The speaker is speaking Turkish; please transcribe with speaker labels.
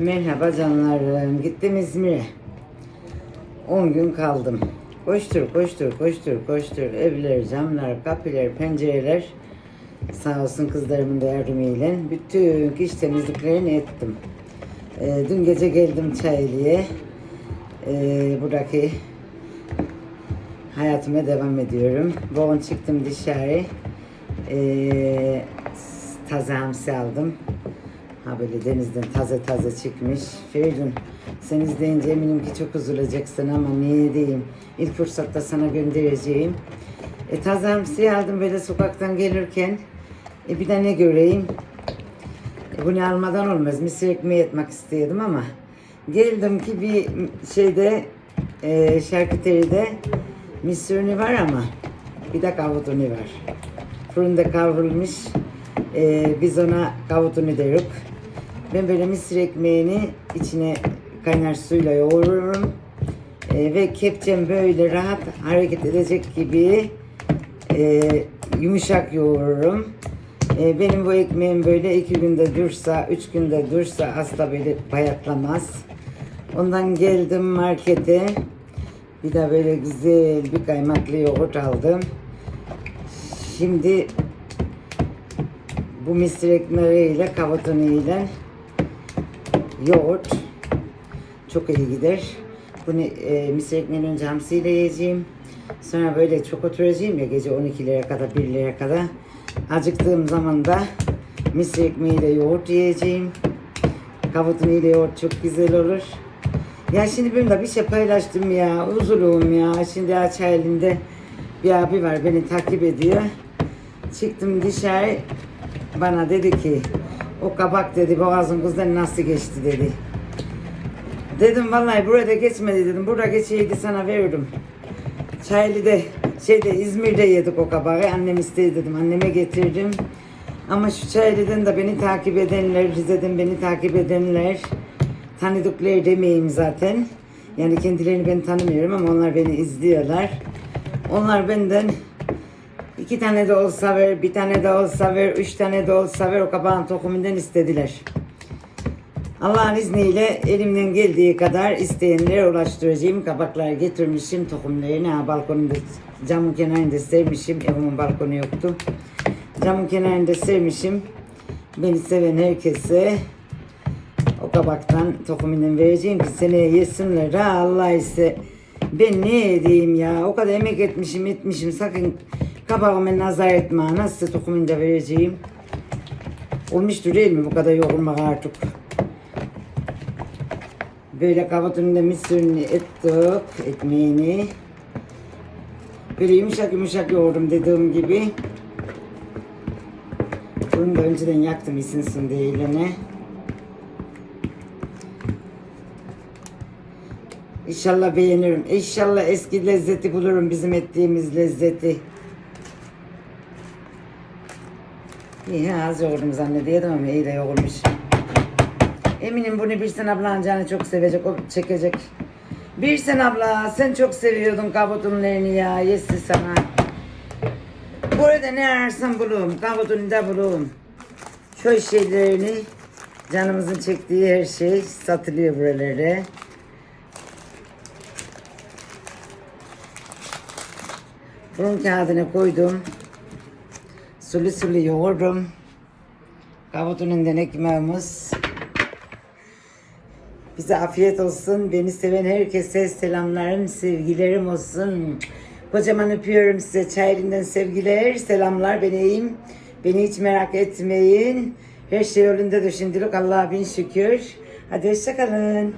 Speaker 1: Merhaba canlarım. Gittim İzmir'e. 10 gün kaldım. Koştur, koştur, koştur, koştur. Evler, camlar, kapılar, pencereler. Sağ olsun kızlarımın da yardımıyla bütün iş temizliklerini ettim. Ee, dün gece geldim Çayeli'ye. Ee, buradaki hayatıma devam ediyorum. Bugün çıktım dışarı. Ee, taze hamsi aldım. Ha böyle denizden taze taze çıkmış. Feridun sen izleyince eminim ki çok üzüleceksin ama niye diyeyim. İlk fırsatta sana göndereceğim. E, taze hamsi aldım böyle sokaktan gelirken. E, bir de ne göreyim. E, bunu almadan olmaz. Mısır ekmeği etmek istiyordum ama geldim ki bir şeyde e, şarküteride mısır unu var ama bir de kavut unu var. Fırında kavrulmuş. E, biz ona kavut unu deriz. Ben böyle mısır ekmeğini içine kaynar suyla yoğururum. E, ve kepçem böyle rahat hareket edecek gibi e, yumuşak yoğururum. E, benim bu ekmeğim böyle iki günde dursa, üç günde dursa asla böyle bayatlamaz. Ondan geldim markete. Bir de böyle güzel bir kaymaklı yoğurt aldım. Şimdi bu mısır ekmeğiyle kavutunu yoğurt çok iyi gider. Bunu e, mısır ekmeğini önce hamsiyle yiyeceğim. Sonra böyle çok oturacağım ya gece 12'lere kadar 1'lere kadar. Acıktığım zaman da mısır ekmeğiyle yoğurt yiyeceğim. Kavutunu ile yoğurt çok güzel olur. Ya şimdi benim de bir şey paylaştım ya. Uzuluğum ya. Şimdi aç halinde bir abi var beni takip ediyor. Çıktım dışarı bana dedi ki o kabak dedi boğazın kızdan nasıl geçti dedi. Dedim vallahi burada geçmedi dedim. Burada geçeydi sana veririm. Çaylı'da şeyde İzmir'de yedik o kabağı. Annem istedi dedim. Anneme getirdim. Ama şu Çaylı'dan da beni takip edenler, Rize'den beni takip edenler tanıdıkları demeyeyim zaten. Yani kendilerini ben tanımıyorum ama onlar beni izliyorlar. Onlar benden iki tane de olsa ver, bir tane de olsa ver, üç tane de olsa ver o kabağın tohumundan istediler. Allah'ın izniyle elimden geldiği kadar isteyenlere ulaştıracağım. Kabaklar getirmişim tohumlarını. Ha, balkonunda camın kenarında sermişim. Evimin balkonu yoktu. Camın kenarında sermişim. Beni seven herkese o kabaktan tohumundan vereceğim ki seneye yesinler. Allah ise ben ne edeyim ya. O kadar emek etmişim etmişim. Sakın kabağıma nazar etme. Nasıl tohumunu da vereceğim. Olmuştur değil mi bu kadar yorulmak artık. Böyle kavutunu da mısırını ettik, ekmeğini. Böyle yumuşak yumuşak yoğurdum dediğim gibi. Bunu da önceden yaktım ısınsın diye ilene. İnşallah beğenirim. İnşallah eski lezzeti bulurum bizim ettiğimiz lezzeti. İyi az yoğurdum zannediyordum ama iyi de yoğurmuş. Eminim bunu Birsen ablan canı çok sevecek, o çekecek. Birsen abla sen çok seviyordun kabutunlarını ya, yesi sana. Burada ne ararsan bulurum, kabutunu da bulurum. Şu şeylerini, canımızın çektiği her şey satılıyor buralara. Fırın kağıdına koydum. Sulu sulu yoğurdum. Kabutunun ekmeğimiz. Bize afiyet olsun. Beni seven herkese selamlarım, sevgilerim olsun. Kocaman öpüyorum size. Çayelinden sevgiler, selamlar. Ben iyiyim. Beni hiç merak etmeyin. Her şey yolunda şimdilik Allah'a bin şükür. Hadi hoşçakalın.